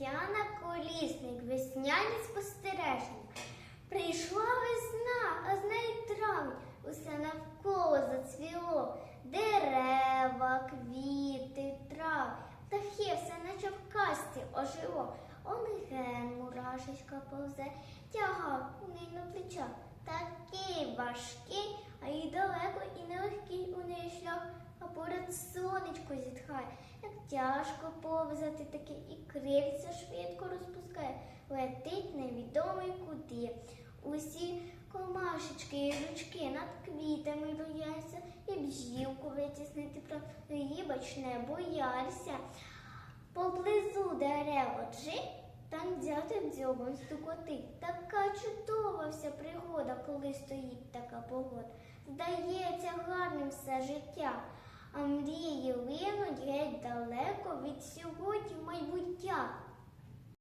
Тетяна Колісник, весняні спостереження. Прийшла весна, а з нею травень, усе навколо зацвіло. Дерева, квіти, трави, птахи, все наче в касті ожило. Он ген мурашечка повзе, тяга у неї на плечах. Такий важкий, а й далеко і нелегкий у неї шлях, а поряд сонечко зітхає. Тяжко повзати таке і крильця швидко розпускає, летить невідомий куди. Усі комашечки і жучки над квітами рояться, і бжілку витіснити про її не боялься. Поблизу дерева джи, там дятел дзьобом стукотить. Така чудова вся пригода, коли стоїть така погода. Здається гарним все життя, а